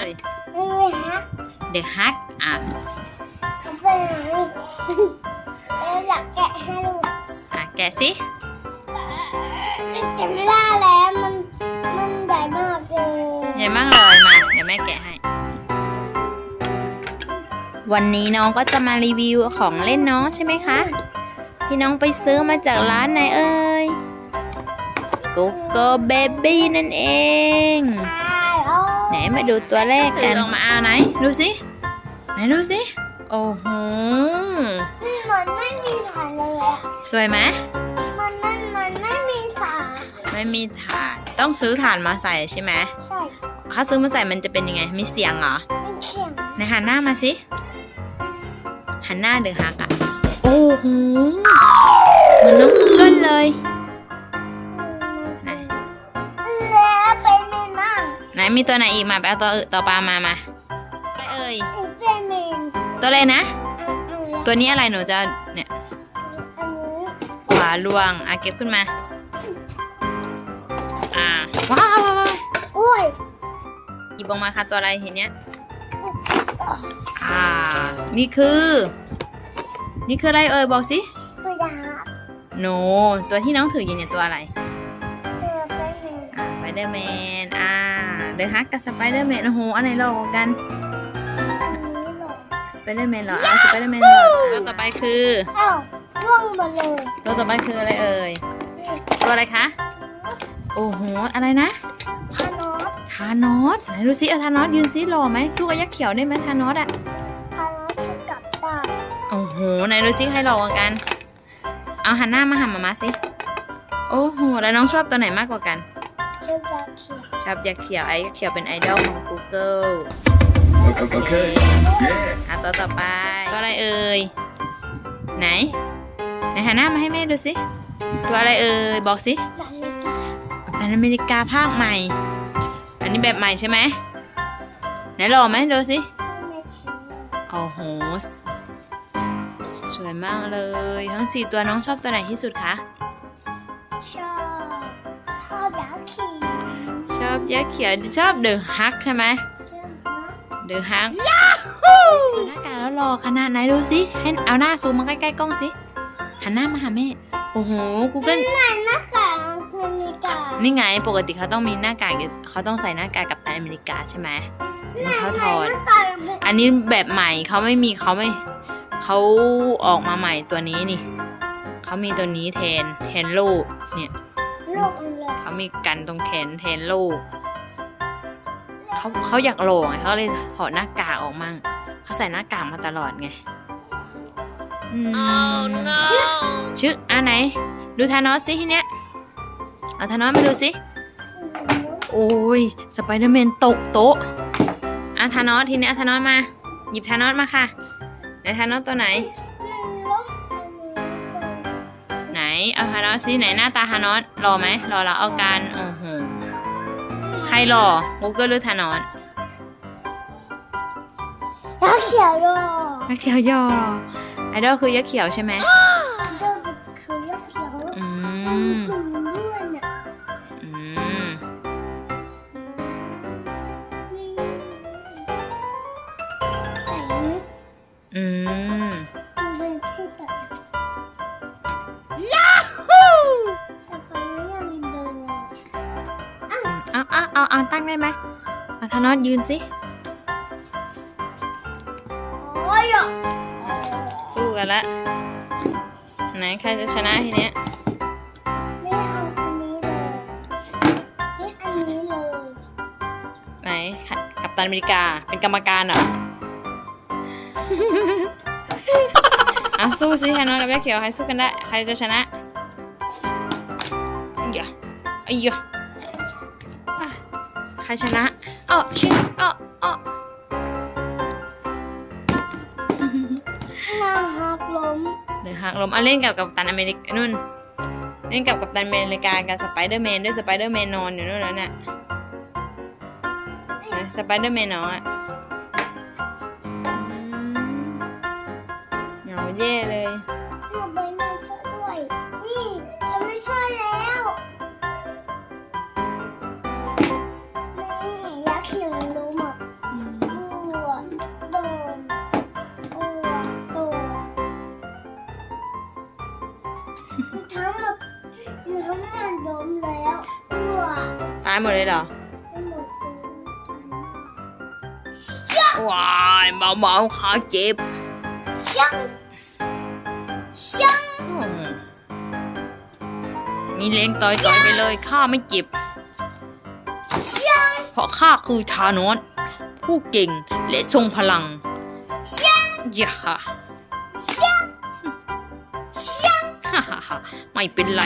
เอ่ยนี่ฮะ The Hug อะเอาไปไหนเอออยากแกะให้ดูอะแกะสิแกะไม่ได้แล้วมันมันใหญ่มากเลยใหญ่มากเลยมาเดี๋ยวแม่แกะให้ วันนี้น้องก็จะมารีวิวของเล่นน้องใช่ไหมคะ ที่น้องไปซื้อมาจากร้านไหนเอ่ย g o g o Baby นั่นเองไหน มาดูตัวแรกกันลองมาเอาไหน ดูสิไหนดูสิโอ้โหมันเหมือนไม่มีฐานเลยอะสวยไหมมันมันมันไม่มีฐาน ไม่มีฐาน ต้องซื้อฐานมาใส่ใช่ไหมใช่ถ้าซื้อมาใส่มันจะเป็นยังไง มีเสียงเหรอไม่เขียงไหนหันหน้ามาสิหันหน้าเดือฮักอะโอ้โหเหมือนน้องกูเกิลเลย มั่งไหนมีตัวไหนอีกมาไปเอาตัวอื่นต่อปลามามาไปเอ่ยอีกเป็นเมนตัวอะไรนะอันอันนี้ตัวนี้อะไรหนูจะเนี่ยอันนี้ขวาลวงอะเก็บขึ้นมา อ่าว้าวว้าวว้าวอุ้ยหยิบออกมาค่ะตัวอะไรเห็นเนี้ยอ่า นี่คือ นี่คืออะไรเอ่ยบอกสิคือดาบโนตัวที่น้องถืออยู่เนี่ยตัวอะไรคือเป็นเมน อ่าสไปเดอร์แมน อ่า เดอะฮักกับสไปเดอร์แมนโอ้โหอันไหนหลอกกว่ากันอันนี้หรอสไปเดอร์แมนเหรออ่าสไปเดอร์แมนหลอกตัวต่อไปคืออ้าวร่วงหมดเลย ตัวต่อไปคืออะไรเอ่ยตัวอะไรคะโอ้โหอะไรนะพานอสทานอสไหนดูซิเอาทานอสยืนซิหล่อไหมสู้กับยักษ์เขียวได้ไหมทานอสอะพานอสจะกลับบ้านโอ้โหไหนดูซิใครหล่อกว่ากัน เอาหันหน้ามาหามามาสิโอ้โหแล้วน้องชอบตัวไหนมากกว่ากันเชื่อมยาเขียวชอบยักษ์เขียวไอ้ยักษ์เขียวเป็นไอดอลของ Google Okay. Yeah. อะตัวต่อไปตัวอะไรเอ่ยไหนไหนหันหน้ามาให้แม่ดูสิตัวอะไรเอ่ยบอกสิหลังนี้อันอเมริกาภาคใหม่ อันนี้แบบใหม่ใช่ไหมไหนหล่อไหมดูสิชื่อแม่ชีโอ้โหสวยมากเลย ทั้งสี่ตัวน้องชอบตัวไหนที่สุดคะชอบ ยักษ์เขียวชอบเดอะฮักใช่ไหมเชื่อมนะเดอะฮักหน้ากากแล้วรอขนาดไหนดูสิให้เอาหน้าซูมมาใกล้ๆกล้องสิหันหน้ามาหาแม่โอ้โหกูเกิลนั่นหน้ากากอเมริกานี่ไงปกติเขาต้องมีหน้ากากอยู่เขาต้องใส่หน้ากากกับตันอเมริกาใช่ไหมนี่เขาถอดหน้ากากอเมริกาอันนี้แบบใหม่เขาไม่มีเขาไม่เขาออกมาใหม่ตัวนี้นี่เขามีตัวนี้แทนแทนลูกเนี่ยโลกอันเลยเขามีกันตรงแขนแทนลูก เขาเขาอยากโหลไงเขาเลยถอดหน้ากากออกมั่งเขาใส่หน้ากากมาตลอดไงอืมชื่ออันไหน ดูธานอสสิทีเนี้ยเอาธานอสมาดูสิ โอ้ยสไปเดอร์แมนตกโต๊ะอะธานอสทีนี้เอาธานอสมา หยิบธานอสมาค่ะ ไหนธานอสตัวไหน ไหนเอาธานอสสิไหนหน้าตาธานอสรอไหมรอแล้วเอาการโอ้โห ใครรอกูเกิลหรือธานอสยาเขียวโลยักษ์เขียวยอไอดอลคือยักษ์เขียวใช่ไหม เอาเอาเอาเอาตั้งได้ไหมเอาธานอสยืนสิ โอ้ยอะสู้กันละ ไหนใครจะชนะทีเนี้ย ไม่เอาอันนี้เลยไม่อันนี้เลย ไหนกัปตันอเมริกาเป็นกรรมการเหรอเอาสู้สิธานอสกับยักษ์เขียวใครสู้กันได้ ใครจะชนะอ้ยะอ้ยะอะใค รชนะเออชิงเออเออหน้าหักล้มเดี๋ยวหักลมเอาเล่นกับกัปตันอเมริกานู่น เล่นกับกัปตันอเมริกากับสไปเดอร์แมนด้วยสไปเดอร์แมนนอนอยู่นู่นแล้วน่ะนะสไปเดอร์แมนนอนอะอืมเหงาแย่เลยหนูใบแมนช่วยด้วย ทั้งหมันล้มแล้วอ้วตายหมดเลยเหรอไม่หมดว้ายเบาๆขาเจ็บช่างช่างมีเล้งต่อยๆไปเลยข้าไม่เจ็บช่างเพราะข้าคือธานอสผู้เก่งและทรงพลังช่างอย่า ฮ่าฮ่าฮ่าไม่เป็นไร